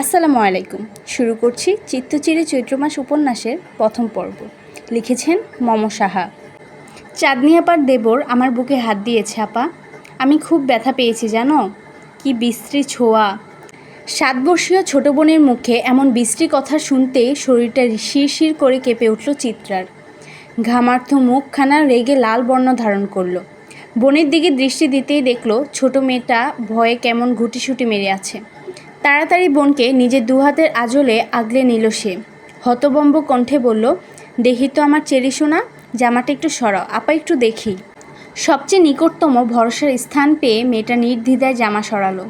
আসসালামু আলাইকুম। শুরু করছি চিত্তচিরে চৈত্র মাস উপন্যাসের প্রথম পর্ব। লিখেছেন মম সাহা। চাঁদনি আপার দেবর আমার বুকে হাত দিয়েছে, আপা। আমি খুব ব্যথা পেয়েছি, জানো? কি বিশ্রী ছোঁয়া। সাত বর্ষীয় ছোট বোনের মুখে এমন বিশ্রী কথা শুনতে শরীরটা শিরশির করে কেঁপে উঠল চিত্রার। ঘামার্থ মুখখানা রেগে লাল বর্ণ ধারণ করল। বোনের দিকে দৃষ্টি দিতেই দেখল ছোট মেয়েটা ভয়ে কেমন ঘুটিসুটি মেরে আছে। তাড়াতাড়ি বোনকে নিজের দুহাতের আজলে আগলে নিল সে। হতবম্ব কণ্ঠে বলল দেখি তো আমার চেরি সোনা, জামাটা একটু সরাও, আপা একটু দেখি। সবচেয়ে নিকটতম ভরসার স্থান পেয়ে মেয়েটা নির্দ্বিধায় জামা সরালো।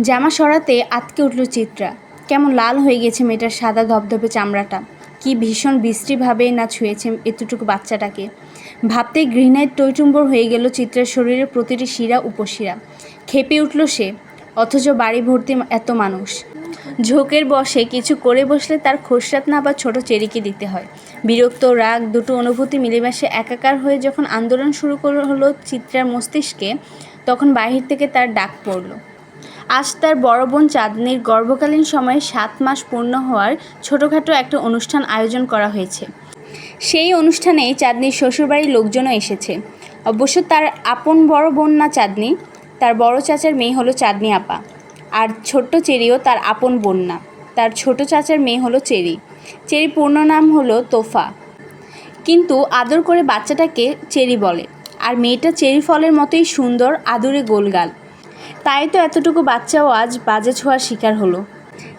জামা সরাতে আটকে উঠল চিত্রা। কেমন লাল হয়ে গেছে মেয়েটার সাদা ধবধবে চামড়াটা। কি ভীষণ বিশ্রীভাবে না ছুঁয়েছে এতটুকু বাচ্চাটাকে। ভাবতেই ঘৃণায় টইটুম্বর হয়ে গেল চিত্রার শরীরের প্রতিটি শিরা উপশিরা। খেপে উঠল সে। অথচ বাড়ি ভর্তি এত মানুষ। ঝোঁকের বসে কিছু করে বসলে তার খোসরাত না বা ছোট চেরিকে দিতে হয়। বিরক্ত, রাগ দুটো অনুভূতি মিলেমিশে একাকার হয়ে যখন আন্দোলন শুরু হলো চিত্রার মস্তিষ্কে, তখন বাহির থেকে তার ডাক পড়ল। আজ তার বড় বোন চাঁদনির গর্ভকালীন সময়ে সাত মাস পূর্ণ হওয়ার ছোটোখাটো একটা অনুষ্ঠান আয়োজন করা হয়েছে। সেই অনুষ্ঠানে চাঁদনির শ্বশুরবাড়ির লোকজনও এসেছে। অবশ্য তার আপন বড় বোন না চাঁদনি তার বড় চাচার মেয়ে হলো চাঁদনি আপা। আর ছোট্ট চেরিও তার আপন বন্যা। তার ছোট চাচার মেয়ে হলো চেরি। চেরি পূর্ণ নাম হলো তোফা। কিন্তু আদর করে বাচ্চাটাকে চেরি বলে। আর মেয়েটা চেরি ফলের মতোই সুন্দর, আদুরে গোলগাল। তাই তো এতটুকু বাচ্চাও আজ বাজে ছোঁয়ার শিকার হলো।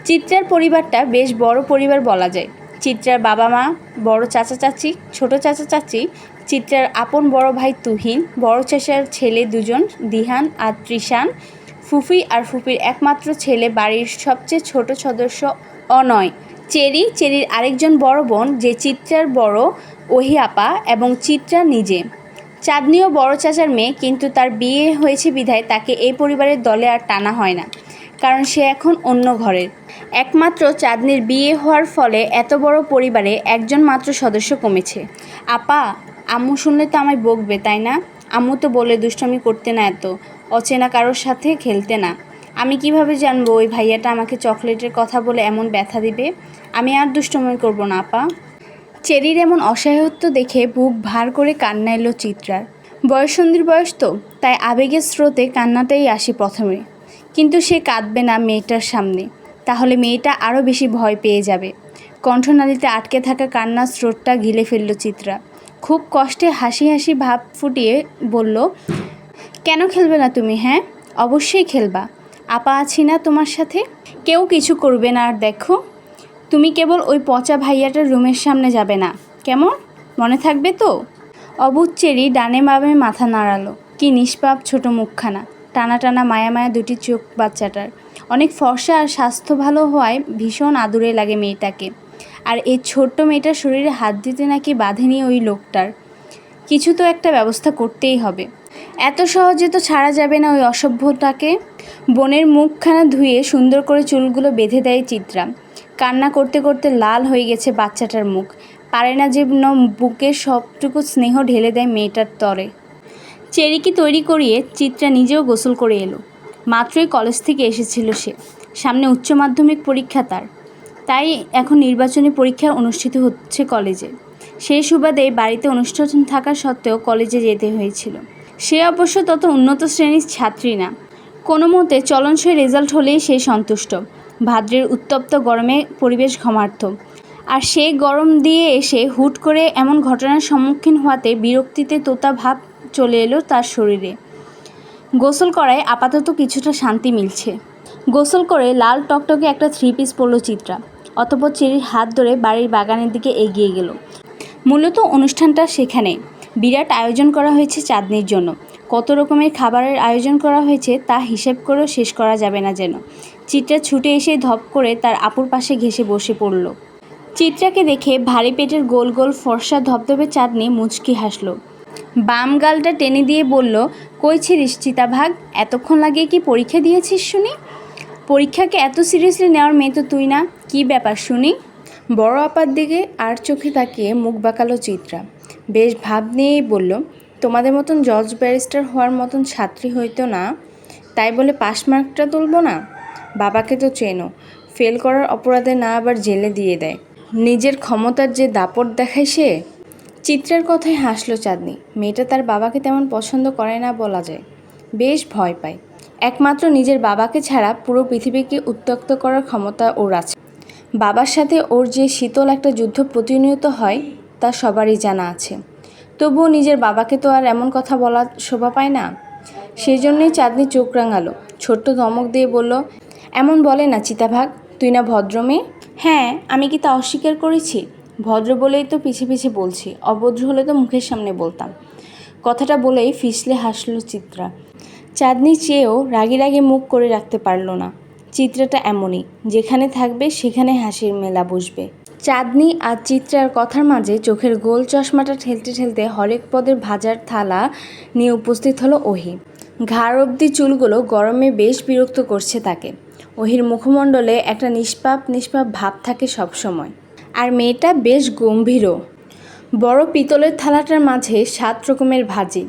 চিত্রার পরিবারটা বেশ বড় পরিবার বলা যায়। চিত্রার বাবা মা, বড় চাচা চাচি, ছোট চাচা চাচি চিত্রার আপন বড় ভাই তুহিন, বড় চাচার ছেলে দুজন, দিহান আর ত্রিশান ফুফি আর ফুফির একমাত্র ছেলে বাড়ির সবচেয়ে ছোট সদস্য অনয়। চেরি, চেরির আরেকজন বড় বোন যে চিত্রার বড় ওহি আপা এবং চিত্রা নিজে। চাঁদনিও বড় চাচার মেয়ে, কিন্তু তার বিয়ে হয়েছে বিধায় তাকে এই পরিবারের দলে আর টানা হয় না, কারণ সে এখন অন্য ঘরের। একমাত্র চাঁদনির বিয়ে হওয়ার ফলে এত বড় পরিবারে একজন মাত্র সদস্য কমেছে। আপা আম্মু শুনলে তো আমায় বকবে, তাই না? আম্মু তো বলে দুষ্টমি করতে না এত, অচেনা কারোর সাথে খেলতে না। আমি কীভাবে জানব ওই ভাইয়াটা আমাকে চকলেটের কথা বলে এমন ব্যথা দিবে? আমি আর দুষ্টমি করব না, আপা। চেরির এমন অসহায়ত্ব দেখে বুক ভার করে কান্না এলো চিত্রার। বয়সন্ধির বয়স তো, তাই আবেগের স্রোতে কান্নাতেই আসি প্রথমে। কিন্তু সে কাঁদবে না মেয়েটার সামনে, তাহলে মেয়েটা আরও বেশি ভয় পেয়ে যাবে। কণ্ঠনালীতে আটকে থাকা কান্নার স্রোতটা গিলে ফেলল চিত্রা। খুব কষ্টে হাসি হাসি ভাব ফুটিয়ে বলল, কেন খেলবে না তুমি হ্যাঁ? অবশ্যই খেলবা। আপা আছি না তোমার সাথে? কেউ কিছু করবে না আর দেখো। তুমি কেবল ওই পচা ভাইয়াটার রুমের সামনে যাবে না। কেমন? মনে থাকবে তো? অবুজ চেরি ডানে বামে মাথা নাড়ালো। কি নিষ্পাপ ছোট মুখখানা। টানা টানা মায়া মায়া দুটি চোখ বাচ্চাটার। অনেক ফর্সা আর স্বাস্থ্য ভালো হওয়ায় ভীষণ আদুরে লাগে মেয়েটাকে। আর এই ছোট্ট মেয়েটার শরীরে হাত দিতে নাকি বাঁধেনি ওই লোকটার। কিছু তো একটা ব্যবস্থা করতেই হবে। এত সহজে তো ছাড়া যাবে না ওই অসভ্যটাকে। বোনের মুখখানা ধুয়ে সুন্দর করে চুলগুলো বেঁধে দেয় চিত্রা। কান্না করতে করতে লাল হয়ে গেছে বাচ্চাটার মুখ। পারে না যে বুকের সবটুকু স্নেহ ঢেলে দেয় মেয়েটার তরে। চেরিকি তৈরি করিয়ে চিত্রা নিজেও গোসল করে এলো। মাত্রই কলেজ থেকে এসেছিল সে। সামনে উচ্চ মাধ্যমিক পরীক্ষা তার। তাই এখন নির্বাচনী পরীক্ষা অনুষ্ঠিত হচ্ছে কলেজে। সেই সুবাদে বাড়িতে অনুষ্ঠান থাকা সত্ত্বেও কলেজে যেতে হয়েছিল। সে অবশ্য তত উন্নত শ্রেণির ছাত্রী না। কোনো মতে চলনসই রেজাল্ট হলেই সে সন্তুষ্ট। ভাদ্রের উত্তপ্ত গরমে পরিবেশ ঘমার্থ আর সে গরম দিয়ে এসে হুট করে এমন ঘটনার সম্মুখীন হওয়াতে বিরক্তিতে তোতা ভাব চলে এলো তার শরীরে। গোসল করায় আপাতত কিছুটা শান্তি মিলছে। গোসল করে লাল টকটকে একটা থ্রি পিস পরলো চিত্রা। অতপর চেরির হাত ধরে বাড়ির বাগানের দিকে এগিয়ে গেল। মূলত অনুষ্ঠানটা সেখানে। বিরাট আয়োজন করা হয়েছে চাঁদনির জন্য। কত রকমের খাবারের আয়োজন করা হয়েছে তা হিসেব করেও শেষ করা যাবে না যেন। চিত্রা ছুটে এসে ধপ করে তার আপুর পাশে ঘেসে বসে পড়ল। চিত্রাকে দেখে ভারী পেটের গোল গোল ফর্সা ধপধপে চাঁদনি মুচকি হাসলো। বাম গালটা টেনে দিয়ে বলল, কই ছিলিস চিতাভাগ? এতক্ষণ লাগিয়ে কি পরীক্ষা দিয়েছিস শুনি? পরীক্ষাকে এত সিরিয়াসলি নেওয়ার মেয়ে তো তুই না। কি ব্যাপার শুনি? বড় আপার দিকে আর চোখে তাকিয়ে মুখ বাঁকালো চিত্রা। বেশ ভাব নিয়েই বলল, তোমাদের মতন জজ ব্যারিস্টার হওয়ার মতন ছাত্রী হইতো না। তাই বলে পাস মার্কটা তুলবো না? বাবাকে তো চেনো। ফেল করার অপরাধে না আবার জেলে দিয়ে দেয়। নিজের ক্ষমতার যে দাপট দেখায় সে? চিত্রার কথায় হাসলো চাঁদনি। মেয়েটা তার বাবাকে তেমন পছন্দ করে না বলা যায়। বেশ ভয় পায়। একমাত্র নিজের বাবাকে ছাড়া পুরো পৃথিবীকে উত্তক্ত করার ক্ষমতা ওর আছে। বাবার সাথে ওর যে শীতল একটা যুদ্ধ প্রতিনিয়ত হয়, তা সবারই জানা আছে। তবুও নিজের বাবাকে তো আর এমন কথা বলা শোভা পায় না। সেই জন্যই চাঁদনি চোখ রাঙালো। ছোট্ট ধমক দিয়ে বলল, এমন বলে না চিতাভাগ, তুই না ভদ্র মেয়ে? হ্যাঁ আমি কি তা অস্বীকার করেছি? ভদ্র বলেই তো পিছে পিছে বলছি, অভদ্র হলে তো মুখের সামনে বলতাম। কথাটা বলেই ফিসলে হাসলো চিত্রা। চাঁদনি চেয়েও রাগি রাগে মুখ করে রাখতে পারল না। চিত্রাটা এমনই, যেখানে থাকবে সেখানে হাসির মেলা বসবে। চাঁদনি আর চিত্রার কথার মাঝে চোখের গোল চশমাটা ঠেলতে ঠেলতে হরেক পদের ভাজার থালা নিয়ে উপস্থিত হলো ওহি। ঘাড় অবধি চুলগুলো গরমে বেশ বিরক্ত করছে তাকে। ওহির মুখমণ্ডলে একটা নিষ্পাপ নিষ্পাপ ভাব থাকে সবসময়। আর মেয়েটা বেশ গম্ভীরও। বড় পিতলের থালাটার মাঝে সাত রকমের ভাজি।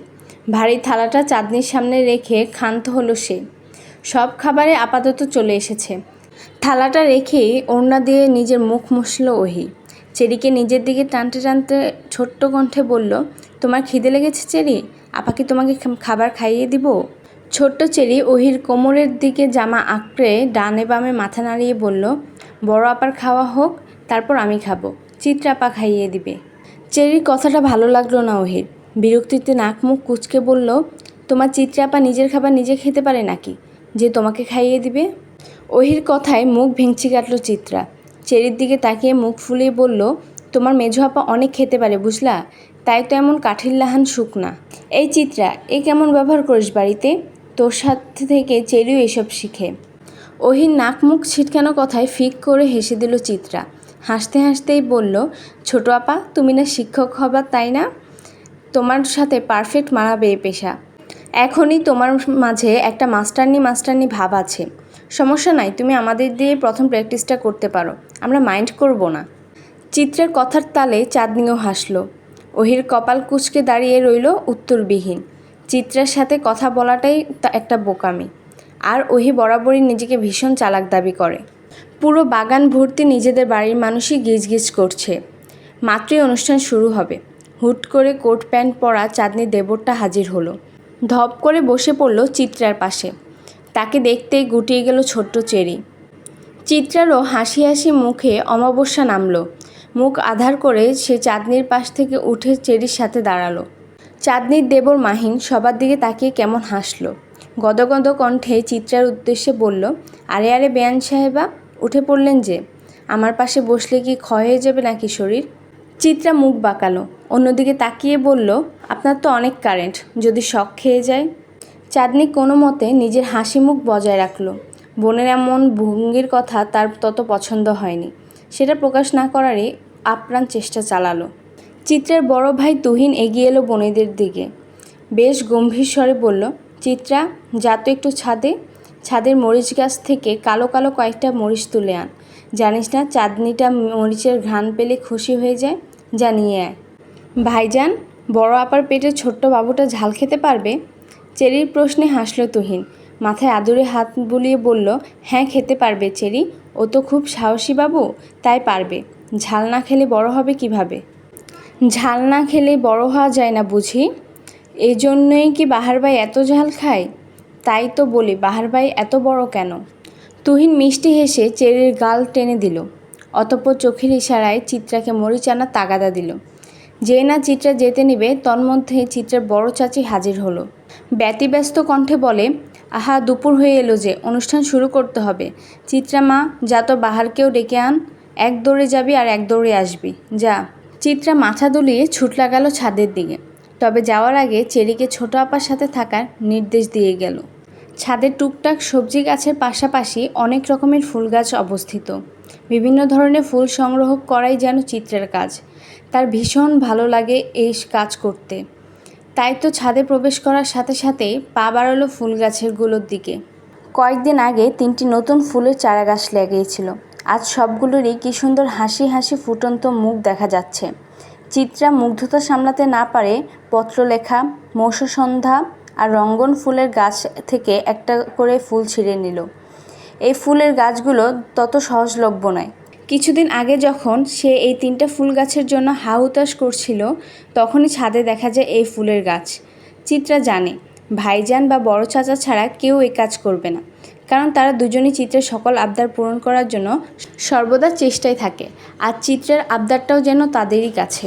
ভারী থালাটা চাঁদনির সামনে রেখে ক্ষান্ত হলো সে। সব খাবারে আপাতত চলে এসেছে। থালাটা রেখেই ওড়না দিয়ে নিজের মুখ মুছল ওহি। চেরিকে নিজের দিকে টানতে টানতে ছোট্ট কণ্ঠে বলল, তোমার খিদে লেগেছে চেরি? আপা কি তোমাকে খাবার খাইয়ে দিব? ছোট্ট চেরি ওহির কোমরের দিকে জামা আঁকড়ে ডানে বামে মাথা নাড়িয়ে বলল, বড় আপার খাওয়া হোক, তারপর আমি খাব। চিত্রাপা খাইয়ে দিবে। চেরির কথাটা ভালো লাগল না ওহির। বিরক্তিতে নাক মুখ কুচকে বলল, তোমার চিত্রাপা নিজের খাবার নিজে খেতে পারে নাকি? যে তোমাকে খাইয়ে দিবে? ওহির কথায় মুখ ভেঙচি কাটল চিত্রা। চেরির দিকে তাকিয়ে মুখ ফুলিয়ে বলল, তোমার মেঝো আপা অনেক খেতে পারে, বুঝলা? তাই তো এমন কাঠির লাহান শুকনা। এই চিত্রা, এ কেমন ব্যবহার করিস বাড়িতে? তোর সাথে থেকে চেরিও এসব শিখে। ওহির নাক মুখ ছিটকানো কথায় ফিক করে হেসে দিল চিত্রা। হাসতে হাসতেই বলল, ছোট আপা, তুমি না শিক্ষক হবার তাই না? তোমার সাথে পারফেক্ট মানাবে এ পেশা। এখনই তোমার মাঝে একটা মাস্টারনি মাস্টারনি ভাব আছে। সমস্যা নাই, তুমি আমাদের দিয়ে প্রথম প্র্যাকটিসটা করতে পারো। আমরা মাইন্ড করব না। চিত্রের কথার তালে চাঁদনিও হাসলো। ওহির কপাল কুচকে দাঁড়িয়ে রইল উত্তরবিহীন। চিত্রের সাথে কথা বলাটাই একটা বোকামি। আর ওহি বরাবরই নিজেকে ভীষণ চালাক দাবি করে। পুরো বাগান ভর্তি নিজেদের বাড়ির মানুষই গিজগিজ করছে। মাত্রই অনুষ্ঠান শুরু হবে। হুট করে কোট প্যান্ট পরা চাঁদনি দেবরটা হাজির হলো। ধপ করে বসে পড়ল চিত্রার পাশে। তাকে দেখতেই গুটিয়ে গেল ছোট্ট চেরি। চিত্রারও হাসি হাসি মুখে অমাবস্যা নামলো। মুখ আধার করে সে চাঁদনির পাশ থেকে উঠে চেরির সাথে দাঁড়াল। চাঁদনির দেবর মাহিন সবার দিকে তাকিয়ে কেমন হাসলো। গদগদ কণ্ঠে চিত্রার উদ্দেশ্যে বলল, আরে আরে বেয়ান সাহেবা, উঠে পড়লেন যে। আমার পাশে বসলে কি ক্ষয় হয়ে যাবে নাকি শরীর? চিত্রা মুখ বাঁকালো, অন্যদিকে তাকিয়ে বলল, আপনার তো অনেক কারেন্ট, যদি শখ খেয়ে যায়? চাঁদনি কোনো মতে নিজের হাসি মুখ বজায় রাখল। বোনের এমন ভঙ্গির কথা তার তত পছন্দ হয়নি। সেটা প্রকাশ না করারই আপ্রাণ চেষ্টা চালালো। চিত্রার বড় ভাই তুহিন এগিয়ে এলো বোনেদের দিকে। বেশ গম্ভীর স্বরে বলল, চিত্রা, যা তো একটু ছাদে। ছাদের মরিচ গাছ থেকে কালো কালো কয়েকটা মরিচ তুলে আন। জানিস না, চাঁদনিটা মরিচের ঘ্রাণ পেলে খুশি হয়ে যায়? জানিয়ে আয়। ভাইজান, বড় আপার পেটে ছোট্ট বাবুটা ঝাল খেতে পারবে? চেরির প্রশ্নে হাসল তুহিন। মাথায় আদুরে হাত বুলিয়ে বলল হ্যাঁ খেতে পারবে চেরি। ও তো খুব সাহসী বাবু, তাই পারবে। ঝাল না খেলে বড় হবে কীভাবে? ঝাল না খেলে বড় হওয়া যায় না বুঝি? এই জন্যই কি বাহার ভাই এত ঝাল খায়? তাই তো বলি, বাহার ভাই এত বড় কেন? তুহিন মিষ্টি হেসে চেরির গাল টেনে দিল, অতঃপর চোখের ইশারায় চিত্রাকে মরিচ আনার তাগাদা দিল। যে না চিত্রা যেতে নিবে, তন্মধ্যে চিত্রার বড় চাচি হাজির হলো। ব্যতিব্যস্ত কণ্ঠে বলে, আহা, দুপুর হয়ে এলো যে, অনুষ্ঠান শুরু করতে হবে। চিত্রা মা, যা তো বাহারকেও ডেকে আন, এক দৌড়ে যাবি আর এক দৌড়ে আসবি। যা। চিত্রা মাথা দুলিয়ে ছুটলা গেল ছাদের দিকে। তবে যাওয়ার আগে চেরিকে ছোট আপার সাথে থাকার নির্দেশ দিয়ে গেল। ছাদের টুকটাক সবজি গাছের পাশাপাশি অনেক রকমের ফুল গাছ অবস্থিত। বিভিন্ন ধরনের ফুল সংগ্রহ করাই যেন চিত্রের কাজ। তার ভীষণ ভালো লাগে এই কাজ করতে। তাই তো ছাদে প্রবেশ করার সাথে সাথেই পা বাড়ালো ফুল গাছেরগুলোর দিকে। কয়েকদিন আগে তিনটি নতুন ফুলের চারা গাছ লাগিয়েছিল। আজ সবগুলোরই কী সুন্দর হাসি হাসি ফুটন্ত মুখ দেখা যাচ্ছে। চিত্রা মুগ্ধতা সামলাতে না পারে পত্রলেখা, মৌসসন্ধ্যা আর রঙ্গন ফুলের গাছ থেকে একটা করে ফুল ছিঁড়ে নিল। এই ফুলের গাছগুলো তত সহজলভ্য নয়। কিছুদিন আগে যখন সে এই তিনটা ফুল গাছের জন্য হা হুতাশ করছিল, তখনই ছাদে দেখা যায় এই ফুলের গাছ। চিত্রা জানে, ভাইজান বা বড় চাচা ছাড়া কেউ এই কাজ করবে না। কারণ তারা দুজনই চিত্রের সকল আবদার পূরণ করার জন্য সর্বদা চেষ্টায় থাকে, আর চিত্রের আবদারটাও যেন তাদেরই কাছে।